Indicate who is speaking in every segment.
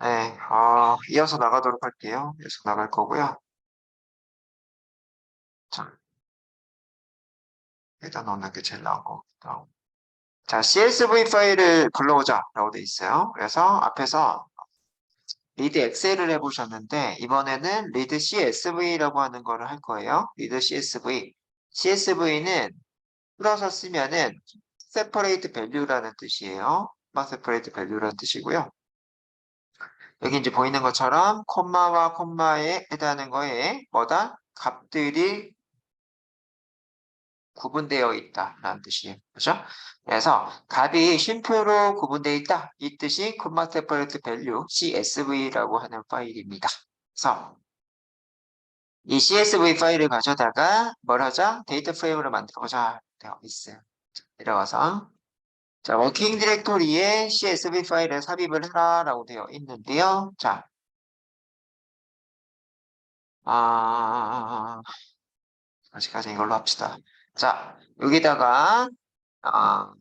Speaker 1: 네, 어, 이어서 나가도록 할게요. 이어서 나갈 거고요. 자, 일단 넣는 게 제일 나은 것 같다. 자, CSV 파일을 불러오자라고 돼 있어요. 그래서 앞에서 리드 엑셀을 해보셨는데 이번에는 리드 CSV라고 하는 거를 할 거예요. 리드 CSV. CSV는 풀어서 쓰면은 separate value라는 뜻이에요. separate value라는 뜻이고요. 여기 이제 보이는 것처럼 콤마와 콤마에 해당하는 거에 뭐다? 값들이 구분되어 있다라는 뜻이에요. 그죠? 그래서 값이 쉼표로 구분되어 있다. 이 뜻이 콤마 세퍼레이트 밸류 CSV라고 하는 파일입니다. 그래서 이 CSV 파일을 가져다가 뭘 하자? 데이터 프레임으로 만들어보자 되어 있어요. 자, 내려가서 자, 워킹 디렉토리에 CSV 파일을 삽입을 해라 라고 되어 있는데요. 자, 아, 아직까지 이걸로 합시다. 자, 여기다가 아,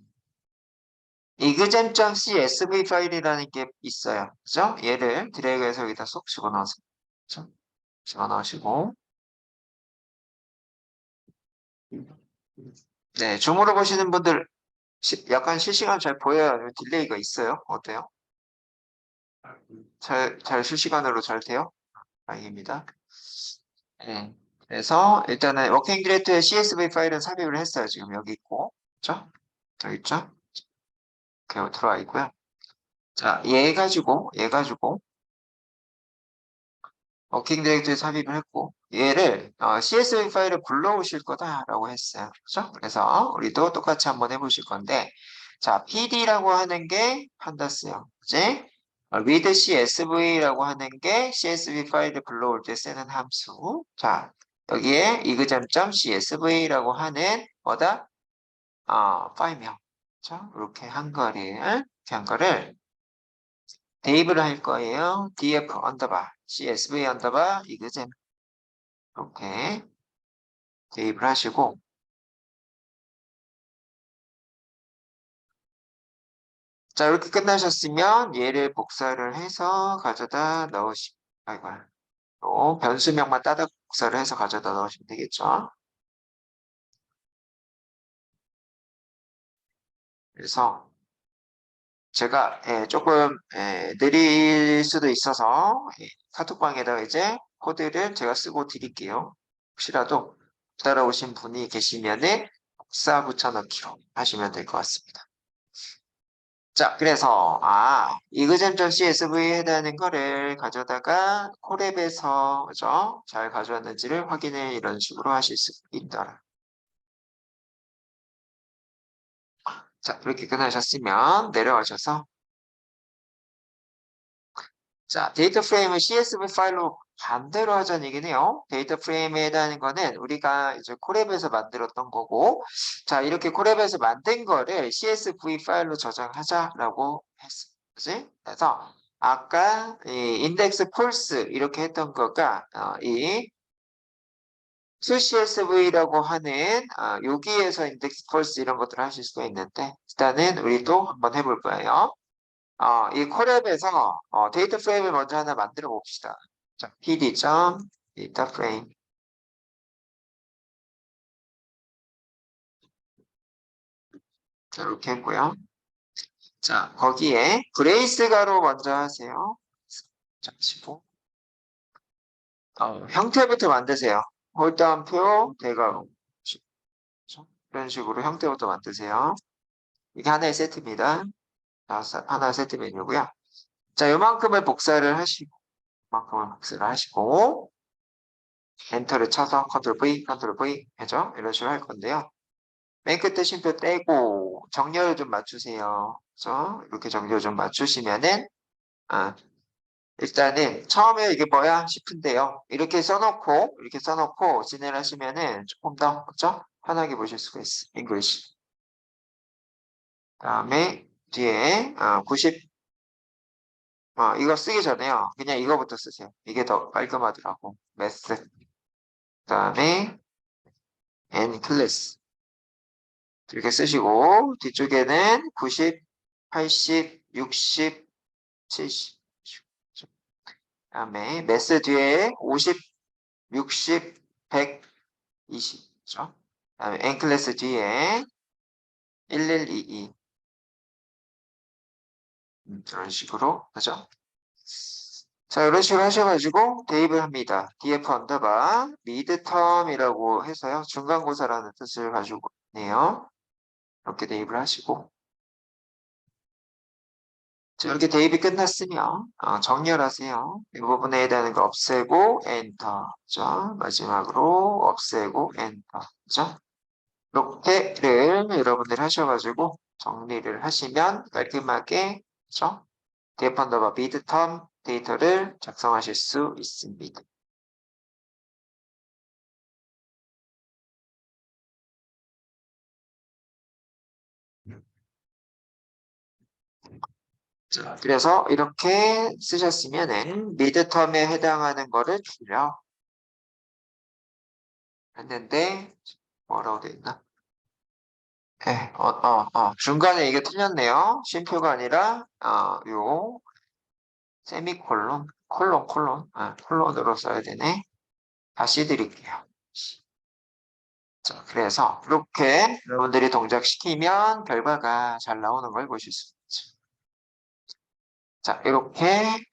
Speaker 1: exam.csv 파일이라는 게 있어요. 그죠? 얘를 드래그해서 여기다 쏙 집어넣어서 그죠? 집어넣으시고 네, 줌으로 보시는 분들 시- 약간 실시간 잘 보여요? 아니면 딜레이가 있어요? 어때요? 잘, 잘 실시간으로 잘 돼요? 다행입니다. 네. 그래서 일단은 워킹 디렉토리에 CSV 파일은 삽입을 했어요. 지금 여기 있고. 그죠? 여기 있죠? 이렇게 들어와 있고요. 자, 얘 가지고, 얘 가지고, 워킹 디렉토리 삽입을 했고, 얘를 어, CSV 파일을 불러오실 거다라고 했어요. 그죠? 그래서 우리도 똑같이 한번 해보실 건데, 자, PD라고 하는 게 판다스요. 그지? 어, read CSV라고 하는 게 CSV 파일을 불러올 때 쓰는 함수. 자, 여기에 exam.csv라고 하는 뭐다? 어, 파일명. 자, 이렇게 한 거를, 이렇게 한 거를 대입을 할 거예요. df 언더바 csv 언더바 exam 이렇게 대입을 하시고 자, 이렇게 끝나셨으면 얘를 복사를 해서 가져다 넣으시, 아이고, 또 변수명만 따다 복사를 해서 가져다 넣으시면 되겠죠. 그래서 제가 예, 조금 예, 느릴 수도 있어서 예, 카톡방에다가 이제 코드를 제가 쓰고 드릴게요. 혹시라도 따라오신 분이 계시면은 복사 붙여넣기로 하시면 될 것 같습니다. 자, 그래서 아 이그잼.csv에 해당하는 거를 가져다가 콜앱에서 그죠? 잘 가져왔는지를 확인해 이런 식으로 하실 수 있더라. 자, 이렇게 끝나셨으면 내려가셔서 자, 데이터 프레임을 CSV 파일로 반대로 하자는 얘기네요. 데이터 프레임에 해당하는 거는 우리가 이제 콜앱에서 만들었던 거고, 자, 이렇게 콜앱에서 만든 거를 CSV 파일로 저장하자라고 했어. 그지? 그래서 아까 이 인덱스 폴스 이렇게 했던 거가 어, 이 CSV라고 하는 어, 여기에서 인덱스 폴스 이런 것들을 하실 수가 있는데 일단은 우리도 한번 해볼 거예요. 어, 이 콜앱에서 어, 데이터 프레임을 먼저 하나 만들어 봅시다. 자, pd.data frame 자, 이렇게 했고요. 자, 거기에 브레이스 가로 먼저 하세요. 자, 15. 어, 형태부터 만드세요. 홀다운표. 그렇죠? 이런 식으로 형태부터 만드세요. 이게 하나의 세트입니다. 자, 하나의 세트 메뉴고요. 자, 요만큼을 복사를 하시고, 요만큼을 복사를 하시고, 엔터를 쳐서 컨트롤 V, 컨트롤 V 해죠? 이런 식으로 할 건데요. 맨 끝에 쉼표 떼고 정렬을 좀 맞추세요. 그래서 이렇게 정렬 좀 맞추시면은 아, 일단은 처음에 이게 뭐야 싶은데요. 이렇게 써놓고 이렇게 써놓고 진행을 하시면은 조금 더 그렇죠? 편하게 보실 수가 있어. English. 다음에 뒤에 어, 90 어, 이거 쓰기 전에요. 그냥 이거부터 쓰세요. 이게 더 깔끔하더라고. 매스. 다음에 and class. 이렇게 쓰시고 뒤쪽에는 90, 80, 60, 70, 다음에 매스 뒤에 50, 60, 100, 20. 그죠? 다음에 앵클레스 뒤에 1122. 음, 이런 식으로, 그죠? 자, 이런 식으로 하셔가지고 대입을 합니다. df 언더바 미드텀이라고 해서요. 중간고사라는 뜻을 가지고 있네요. 이렇게 대입을 하시고 자, 이렇게 대입이 끝났으면 어, 정렬하세요. 이 부분에 해당하는 거 없애고 엔터. 자, 마지막으로 없애고 엔터. 자, 이렇게를 여러분들 하셔가지고 정리를 하시면 깔끔하게 그죠? df 언더바 미드텀 데이터를 작성하실 수 있습니다. 자, 그래서 이렇게 쓰셨으면은 미드텀에 해당하는 거를 줄여 했는데 뭐라고 돼 있나? 네, 어, 어, 어. 중간에 이게 틀렸네요. 쉼표가 아니라 어, 요 세미콜론, 콜론, 콜론, 아, 콜론으로 써야 되네. 다시 드릴게요. 자, 그래서 이렇게 여러분들이 동작시키면 결과가 잘 나오는 걸 보실 수 있죠. 자, 이렇게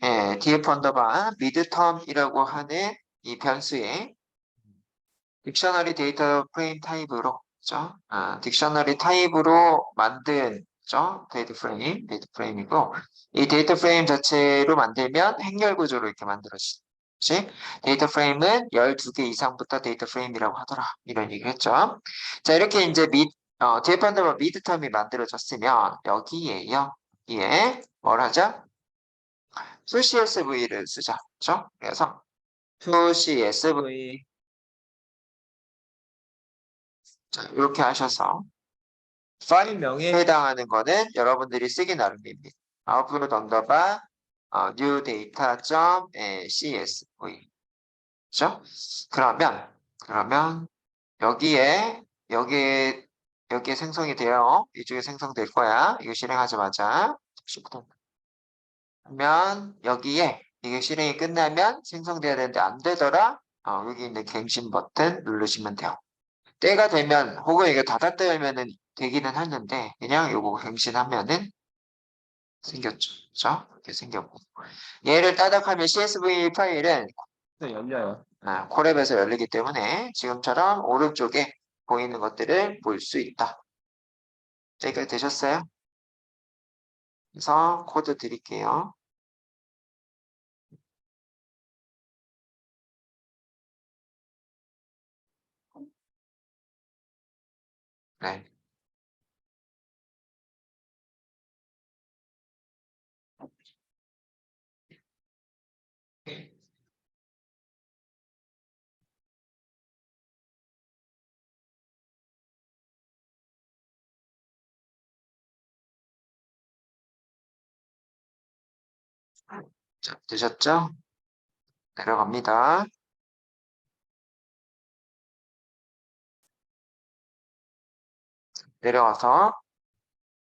Speaker 1: 예, df 언더바 미드텀이라고 하는 이 변수의 딕셔너리 데이터 프레임 타입으로 그죠? 아, 딕셔너리 타입으로 만든 그죠? 데이터 프레임, 데이터 프레임이고 이 데이터 프레임 자체로 만들면 행렬 구조로 이렇게 만들어지 데이터 프레임은 12개 이상부터 데이터 프레임이라고 하더라. 이런 얘기를 했죠. 자, 이렇게 이제 밑, 어, 뒤에 어, 미드텀이 뭐 만들어졌으면 여기에요. 여기에 뭘 하죠? 2CSV를 쓰죠. 그렇죠? 그래서 2CSV 자, 이렇게 하셔서 파일 명에 해당하는 거는 여러분들이 쓰기 나름입니다. output 언더바 어, new data.csv 그죠? 그러면 그러면 여기에 여기에 여기에 생성이 돼요. 이쪽에 생성될 거야. 이거 실행하자마자 하면 여기에 이게 실행이 끝나면 생성돼야 되는데 안 되더라. 어, 여기 있는 갱신 버튼 누르시면 돼요. 때가 되면 혹은 이게 닫았다면은 되기는 하는데 그냥 요거 갱신하면은 생겼죠. 그죠? 이렇게 생겼고 얘를 따닥하면 CSV 파일은 열려요. 아, 콜앱에서 열리기 때문에 지금처럼 오른쪽에 보이는 것들을 볼 수 있다. 자, 여기까지 되셨어요? 그래서 코드 드릴게요. 네. 자, 되셨죠? 내려갑니다. 내려와서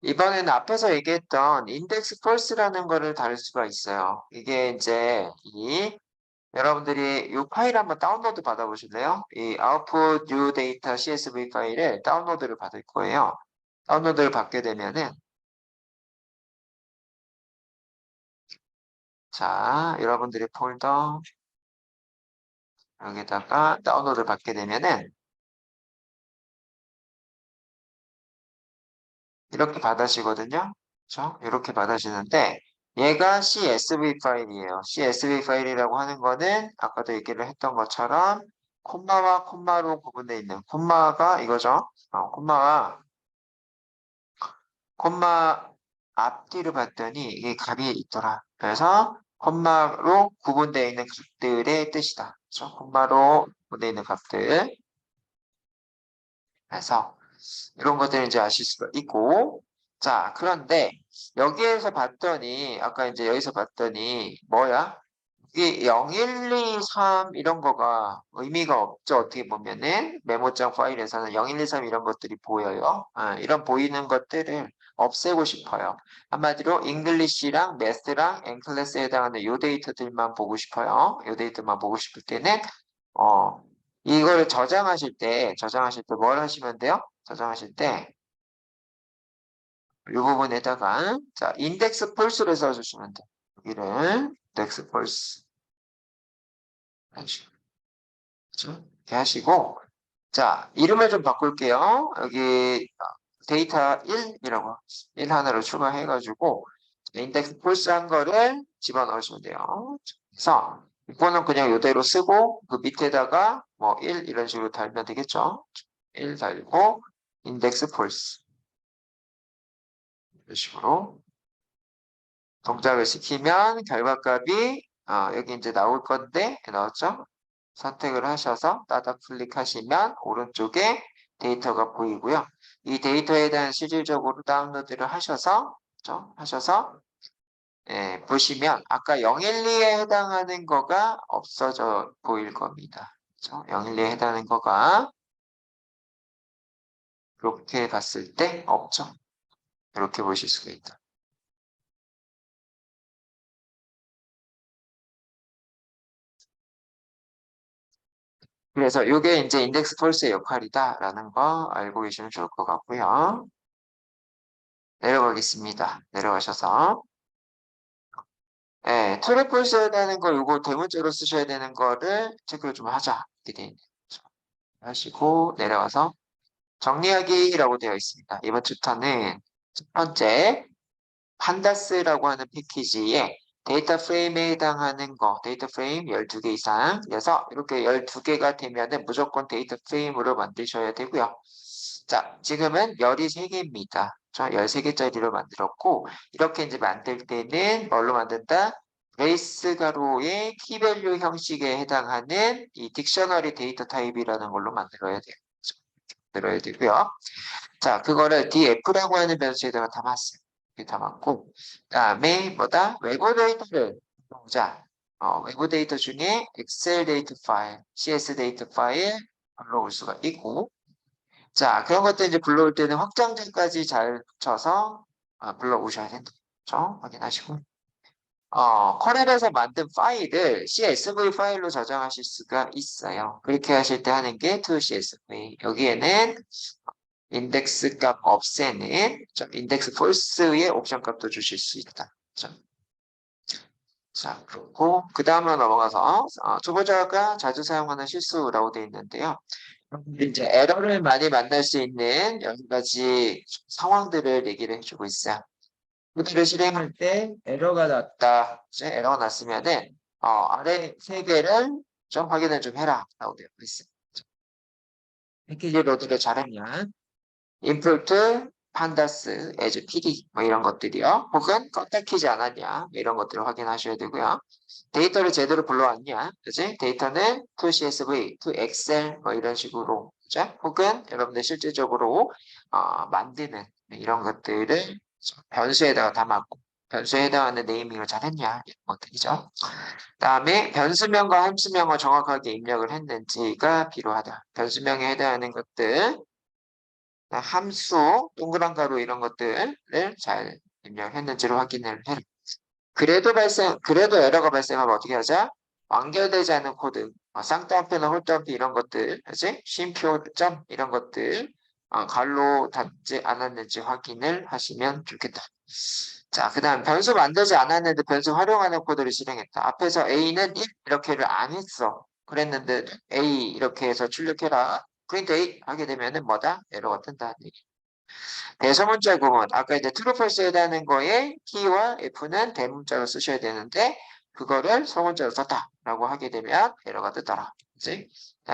Speaker 1: 이번에는 앞에서 얘기했던 인덱스 펄스라는 거를 다룰 수가 있어요. 이게 이제 이 여러분들이 이 파일 한번 다운로드 받아보실래요? 이 output new data csv 파일을 다운로드를 받을 거예요. 다운로드를 받게 되면은 자, 여러분들의 폴더 여기다가 다운로드를 받게 되면은 이렇게 받으시거든요. 그렇죠? 이렇게 받으시는데 얘가 CSV 파일이에요. CSV 파일이라고 하는 거는 아까도 얘기를 했던 것처럼 콤마와 콤마로 구분되어 있는 콤마가 이거죠. 어, 콤마와 콤마 앞뒤를 봤더니 이게 값이 있더라. 그래서 콤마로 구분되어 있는 값들의 뜻이다. 그렇죠? 콤마로 구분되어 있는 값들. 그래서 이런 것들을 이제 아실 수가 있고 자 그런데 여기에서 봤더니 아까 이제 여기서 봤더니 뭐야 이게 0, 1, 2, 3 이런 거가 의미가 없죠 어떻게 보면은 메모장 파일에서는 0, 1, 2, 3 이런 것들이 보여요 아, 이런 보이는 것들을 없애고 싶어요. 한마디로 잉글리시랑 매스랑 앵클래스에 해당하는 요 데이터들만 보고 싶어요. 요 데이터만 보고 싶을 때는 어 이걸 저장하실 때 저장하실 때 뭘 하시면 돼요? 저장하실 때 이 부분에다가 자 인덱스 폴스를 써주시면 돼요. 여기를 인덱스 하시고 그렇죠? 이렇게 하시고 자 이름을 좀 바꿀게요. 여기 데이터 1이라고 1 하나를 추가해 가지고 인덱스 폴스 한 거를 집어넣으시면 돼요. 그래서 이거는 그냥 이대로 쓰고 그 밑에다가 뭐 1 이런 식으로 달면 되겠죠. 1 달고 인덱스 폴스 이런 식으로 동작을 시키면 결과값이 어, 여기 이제 나올 건데 나왔죠? 선택을 하셔서 따다 클릭하시면 오른쪽에 데이터가 보이고요. 이 데이터에 대한 실질적으로 다운로드를 하셔서 그렇죠? 하셔서 예, 보시면 아까 012에 해당하는 거가 없어져 보일 겁니다. 그렇죠? 012에 해당하는 거가 이렇게 봤을 때 없죠. 이렇게 보실 수가 있다. 그래서 이게 이제 인덱스 폴스의 역할이다라는 거 알고 계시면 좋을 것 같고요. 내려가겠습니다. 내려가셔서 예, 트랩 폴스라는 거 이거 대문자로 쓰셔야 되는 거를 체크를 좀 하자. 이렇게 돼 있네요. 하시고 내려와서 정리하기라고 되어 있습니다. 이번 챕터는 첫 번째 판다스라고 하는 패키지에 데이터 프레임에 해당하는 거, 데이터 프레임 12개 이상. 그래서 이렇게 12개가 되면은 무조건 데이터 프레임으로 만드셔야 되고요. 자, 지금은 13개입니다. 저 13개짜리로 만들었고, 이렇게 이제 만들 때는 뭘로 만든다? 베이스 가로의 키밸류 형식에 해당하는 이 딕셔너리 데이터 타입이라는 걸로 만들어야 돼요. 만들어야 되고요. 자, 그거를 df라고 하는 변수에다가 담았어요. 이렇게 담았고, 그 다음에 뭐다? 외부 데이터를 보자. 어, 외부 데이터 중에 엑셀 데이터 파일, CS 데이터 파일 불러올 수가 있고, 자, 그런 것들 이제 불러올 때는 확장자까지 잘 붙여서 어, 불러오셔야 된다. 그렇죠? 확인하시고. 어, 커렐에서 만든 파일을 CSV 파일로 저장하실 수가 있어요. 그렇게 하실 때 하는 게 toCSV. 여기에는 인덱스 값 없애는 인덱스 폴스의 옵션 값도 주실 수 있다. 자, 그렇고 그 다음으로 넘어가서 어, 초보자가 자주 사용하는 실수라고 되어 있는데요. 이제 에러를 많이 만날 수 있는 여러 가지 상황들을 얘기를 해주고 있어요. 모델을 실행할 때 에러가 났다. 이제 에러가 났으면은 어, 아래 세 개를 좀 확인을 좀 해라 라고 되어 있습니다. 패키지 로드를 잘했냐 인풋 판다스 as PD 뭐 이런 것들이요. 혹은 컨택키지 않았냐 뭐 이런 것들을 확인하셔야 되고요. 데이터를 제대로 불러왔냐 그지? 데이터는 to CSV, to Excel 뭐 이런 식으로 그죠? 혹은 여러분들 실질적으로 어, 만드는 이런 것들을 변수에다가 담았고 변수에 해당하는 네이밍을 잘했냐 이런 것들이죠. 다음에 변수명과 함수명을 정확하게 입력을 했는지가 필요하다. 변수명에 해당하는 것들 함수, 동그란 가로 이런 것들을 잘 입력했는지를 확인을 해라. 그래도 발생, 그래도 에러가 발생하면 어떻게 하자? 완결되지 않은 코드, 어, 쌍따옴표나 홀따옴표 이런 것들, 그지? 쉼표 점 이런 것들, 어, 갈로 닫지 않았는지 확인을 하시면 좋겠다. 자, 그 다음 변수 만들지 않았는데 변수 활용하는 코드를 실행했다. 앞에서 A는 1 이렇게를 안 했어. 그랬는데 A 이렇게 해서 출력해라. 프린트 A 하게 되면 은 뭐다? 에러가 뜬다. 대소문자 구문. 아까 이제 트루 펄스에 해당하는 거에 T와 F는 대문자로 쓰셔야 되는데 그거를 소문자로 썼다라고 하게 되면 에러가 뜨더라. 그치?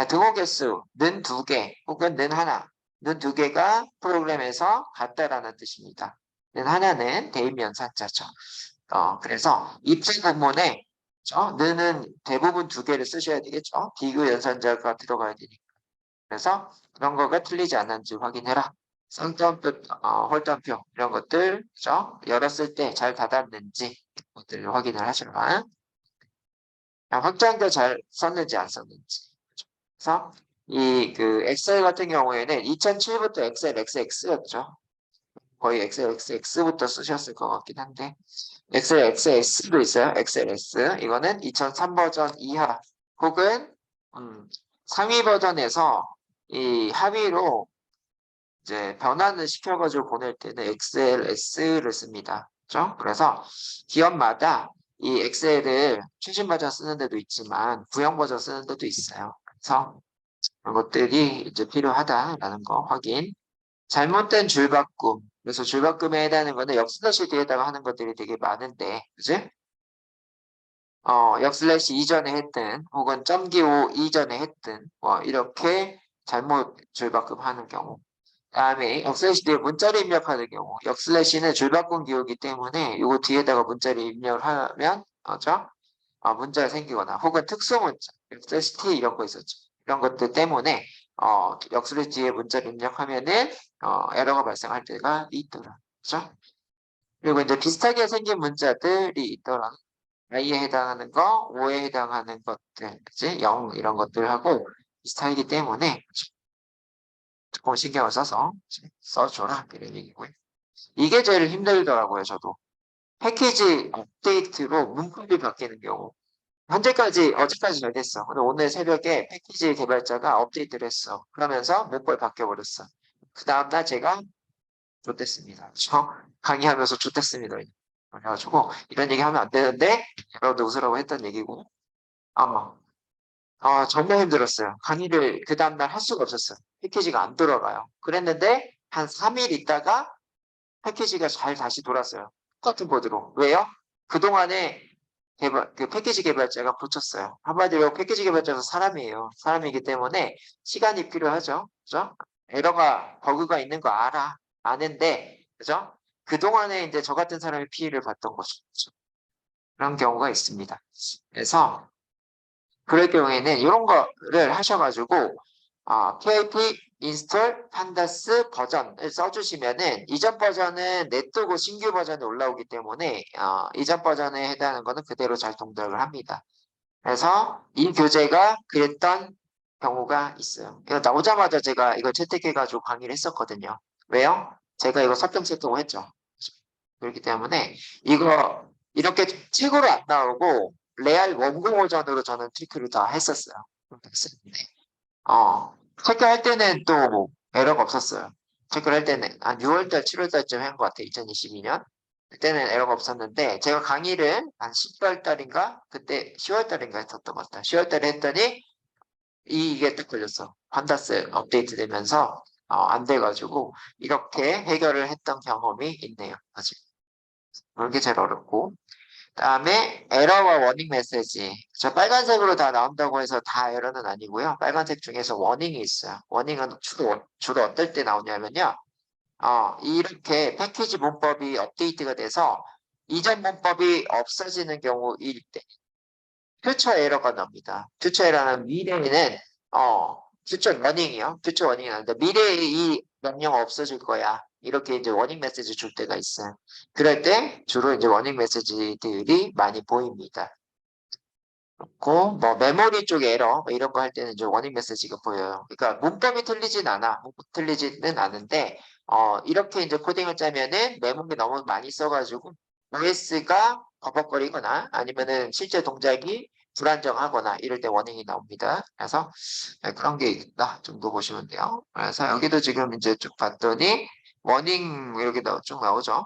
Speaker 1: 등호 개수 는 두 개 혹은 는 하나 는두 개가 프로그램에서 같다라는 뜻입니다. 는 하나는 대입 연산자죠. 어, 그래서 입체 구문에 어, 는은 대부분 두 개를 쓰셔야 되겠죠. 비교 연산자가 들어가야 되니까. 그래서 그런 거가 틀리지 않는지 확인해라. 쌍따옴표, 어, 홀따옴표 이런 것들 그죠? 열었을 때 잘 닫았는지 것들을 확인을 하시라. 확장도 잘 썼는지 안 썼는지. 그래서 이 그 엑셀 같은 경우에는 2007부터 엑셀 XX였죠. 거의 XXX부터 쓰셨을 것 같긴 한데 XXS도 있어요. XLS 이거는 2003 버전 이하 혹은 음, 상위 버전에서 이 합의로 이제 변환을 시켜가지고 보낼 때는 XLS를 씁니다. 그렇죠? 그래서 기업마다 이 엑셀을 최신 버전 쓰는 데도 있지만 구형 버전 쓰는 데도 있어요. 그래서 그런 것들이 이제 필요하다라는 거 확인. 잘못된 줄바꿈. 그래서 줄바꿈에 해당하는 거는 역슬래시 뒤에다가 하는 것들이 되게 많은데, 그지? 어, 역슬래시 이전에 했든, 혹은 점기호 이전에 했든, 뭐, 이렇게 잘못 줄바꿈 하는 경우. 다음에 역슬래시 뒤에 문자를 입력하는 경우, 역슬래시는 줄바꿈 기호이기 때문에 이거 뒤에다가 문자를 입력을 하면, 그죠? 어, 문자가 생기거나, 혹은 특수 문자, 역슬래시 T 이런 거 있었죠. 이런 것들 때문에, 어, 역슬래시 뒤에 문자를 입력하면은, 어, 에러가 발생할 때가 있더라. 그죠? 그리고 이제 비슷하게 생긴 문자들이 있더라. i에 해당하는 거, 5에 해당하는 것들, 그치? 0 이런 것들하고 비슷하기 때문에 조금 신경을 써서 써줘라 이런 얘기고요. 이게 제일 힘들더라고요, 저도. 패키지 업데이트로 문법이 바뀌는 경우. 현재까지, 어제까지 잘 됐어. 근데 오늘 새벽에 패키지 개발자가 업데이트를 했어. 그러면서 문법이 바뀌어버렸어. 그 다음날 제가 좋댔습니다. 저 강의하면서 좋댔습니다. 그래가지고 이런 얘기 하면 안 되는데 여러분들 웃으라고 했던 얘기고 아마 아 정말 힘들었어요. 강의를 그 다음날 할 수가 없었어요. 패키지가 안 돌아가요. 그랬는데 한 3일 있다가 패키지가 잘 다시 돌았어요. 똑같은 코드로. 왜요? 그동안에 개발, 그 패키지 개발자가 붙였어요. 한마디로 패키지 개발자도 사람이에요. 사람이기 때문에 시간이 필요하죠. 그죠? 에러가, 버그가 있는 거 알아. 아는데, 그죠? 그동안에 이제 저 같은 사람이 피해를 봤던 거죠. 그죠? 그런 경우가 있습니다. 그래서, 그럴 경우에는 이런 거를 하셔가지고, 아, PIP 인스톨 판다스 버전을 써주시면은 이전 버전은 냅두고 신규 버전이 올라오기 때문에 어, 이전 버전에 해당하는 거는 그대로 잘 동작을 합니다. 그래서 이 교재가 그랬던 경우가 있어요. 이거 나오자마자 제가 이거 채택해가지고 강의를 했었거든요. 왜요? 제가 이거 섭정 채택을 했죠. 그렇기 때문에 이거 이렇게 책으로 안 나오고 레알 원고 버전으로 저는 트리크를 다 했었어요. 했었는데 어, 체크할 때는 또뭐 에러가 없었어요. 체크를 할 때는 한 6월달, 7월달쯤 한 것 같아요. 2022년. 그때는 에러가 없었는데 제가 강의를 한 10월달인가 그때 10월달인가 했었던 것 같아요. 10월달에 했더니 이게 딱 걸렸어. 판다스 업데이트 되면서 어, 안 돼가지고 이렇게 해결을 했던 경험이 있네요. 아직. 그런 게 제일 어렵고 다음에 에러와 워닝 메시지. 저 빨간색으로 다 나온다고 해서 다 에러는 아니고요. 빨간색 중에서 워닝이 있어요. 워닝은 주로, 주로 어떨 때 나오냐면요. 어, 이렇게 패키지 문법이 업데이트가 돼서 이전 문법이 없어지는 경우일 때 퓨처 에러가 납니다. 퓨처 에러는 미래에는 어, 퓨처 워닝이요. 퓨처 워닝이 나는데 미래에 이 명령 없어질 거야. 이렇게 이제 워닝 메시지 줄 때가 있어요. 그럴 때 주로 이제 워닝 메시지들이 많이 보입니다. 그렇고 뭐 메모리 쪽 에러 뭐 이런 거 할 때는 이제 워닝 메시지가 보여요. 그러니까 문법이 틀리진 않아. 틀리지는 않은데 어 이렇게 이제 코딩을 짜면은 메모리 너무 많이 써가지고 OS가 버벅거리거나 아니면은 실제 동작이 불안정하거나 이럴 때 워닝이 나옵니다. 그래서 그런 게 있다 정도 보시면 돼요. 그래서 여기도 지금 이제 쭉 봤더니 워닝 이렇게 쭉 나오죠.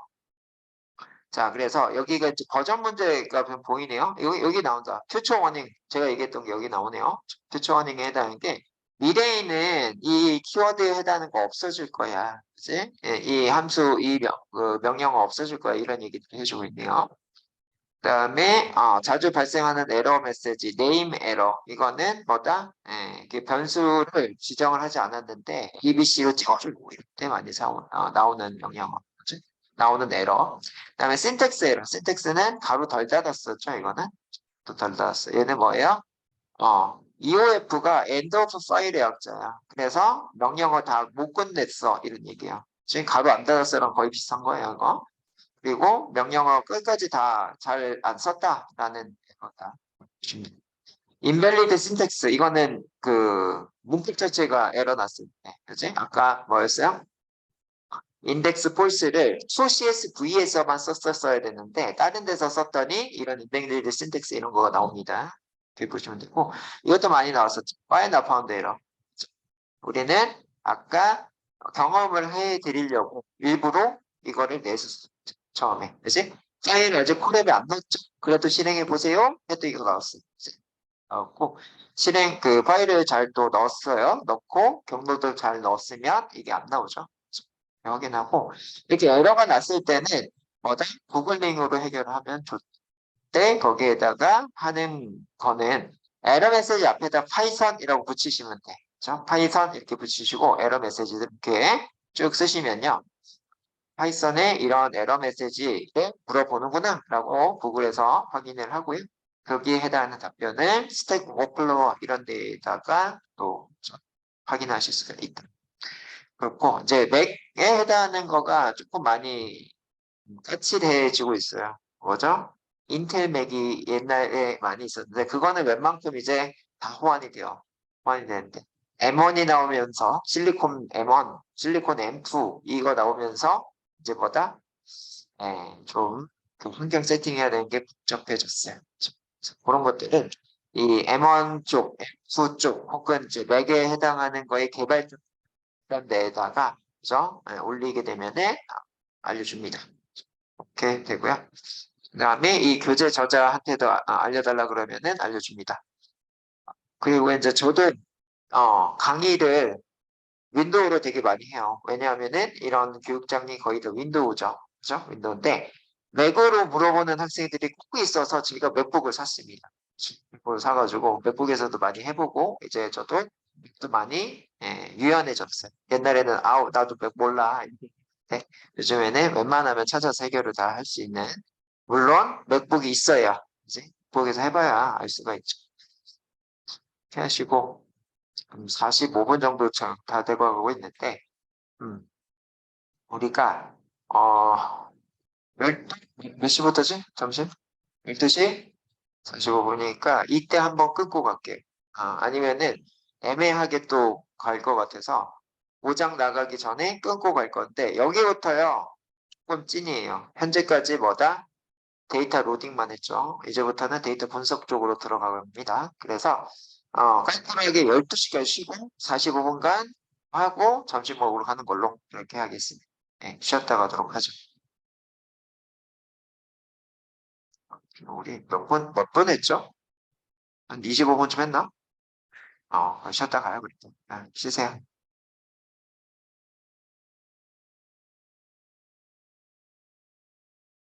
Speaker 1: 자, 그래서 여기가 버전 문제가 좀 보이네요. 여기, 여기 나온다. 퓨처 워닝. 제가 얘기했던 게 여기 나오네요. 퓨처 워닝에 해당하는 게 미래에는 이 키워드에 해당하는 거 없어질 거야. 그지? 예, 이 함수, 이 명, 그 명령어 없어질 거야. 이런 얘기를 해주고 있네요. 그 다음에 어, 자주 발생하는 에러 메시지, 네임 에러. 이거는 뭐다? 예, 그 변수를 지정을 하지 않았는데 EBC로 찍어주고 이럴 때 많이 사오, 어, 나오는 명령어. 그치? 나오는 에러. 그 다음에 신텍스 에러. 신텍스는 가로 덜 닫았었죠. 이거는 또 덜 닫았어. 얘는 뭐예요? 어, EOF가 end of file의 약자야. 그래서 명령어 다 못 끝냈어. 이런 얘기야. 지금 가로 안 닫았어랑 거의 비슷한 거예요. 이거. 그리고 명령어 끝까지 다 잘 안 썼다라는 거다. 인밸리드 신텍스 이거는 그 문법 자체가 에러 났을 때, 그지? 아까 뭐였어요? 인덱스 폴스를 소 CSV에서만 썼었어야 되는데 다른 데서 썼더니 이런 인덱스 신텍스 이런 거가 나옵니다. 이렇게 보시면 되고 이것도 많이 나왔었죠. 파이나 파운드 에러. 우리는 아까 경험을 해드리려고 일부러 이거를 내줬어 처음에 그지? 파일 아직 콜앱에 안 넣었죠. 그래도 실행해 보세요. 해도 이거 나왔어요. 나왔고 실행 그 파일을 잘 또 넣었어요. 넣고 경로도 잘 넣었으면 이게 안 나오죠. 확인하고 이렇게 에러가 났을 때는 뭐다 구글링으로 해결하면 좋대 거기에다가 하는 거는 에러 메시지 앞에다 파이썬이라고 붙이시면 돼. 파이썬 이렇게 붙이시고 에러 메시지 이렇게 쭉 쓰시면요. 파이썬에 이런 에러 메시지를 물어보는구나 라고 구글에서 확인을 하고요. 거기에 해당하는 답변을 스택 오플로어 이런 데에다가 또 확인하실 수가 있다. 그렇고 이제 맥에 해당하는 거가 조금 많이 까칠해지고 있어요. 뭐죠? 인텔 맥이 옛날에 많이 있었는데 그거는 웬만큼 이제 다 호환이 돼요. 호환이 되는데 M1이 나오면서 실리콘 M1, 실리콘 M2 이거 나오면서 이제 뭐다? 예, 좀그 환경 세팅해야 되는 게 복잡해졌어요. 그런 것들은 이 M1 쪽, M2 쪽 혹은 이제 맥에 해당하는 거의 개발 쪽 데에다가 그죠? 예, 올리게 되면은 알려줍니다. 이렇게 되고요. 그 다음에 이 교재 저자한테도 아- 아, 알려달라 그러면은 알려줍니다. 그리고 이제 저도 어, 강의를 윈도우로 되게 많이 해요. 왜냐하면은 이런 교육장이 거의 다 윈도우죠. 그죠? 윈도우인데 맥으로 물어보는 학생들이 꼭 있어서 제가 맥북을 샀습니다. 맥북을 사가지고 맥북에서도 많이 해보고 이제 저도 맥도 많이 예, 유연해졌어요. 옛날에는 아우 나도 맥 몰라. 네, 요즘에는 웬만하면 찾아서 해결을 다 할 수 있는 물론 맥북이 있어야 이제 맥북에서 해봐야 알 수가 있죠. 이렇게 하시고 음, 45분 정도 차- 다 되고 가고 있는데 음, 우리가 어, 몇, 몇 시부터지? 점심? 12시? 45분이니까 이때 한번 끊고 갈게요. 아, 아니면은 애매하게 또 갈 것 같아서 5장 나가기 전에 끊고 갈 건데 여기부터요 조금 찐이에요. 현재까지 뭐다? 데이터 로딩만 했죠. 이제부터는 데이터 분석 쪽으로 들어갑니다. 그래서 어, 깔끔하게 12시간 쉬고 45분간 하고 점심 먹으러 가는 걸로 이렇게 하겠습니다. 네, 쉬었다 가도록 하죠. 우리 몇 분, 몇 분 했죠? 한 25분쯤 했나? 어, 쉬었다 가요, 그래도. 아, 쉬세요.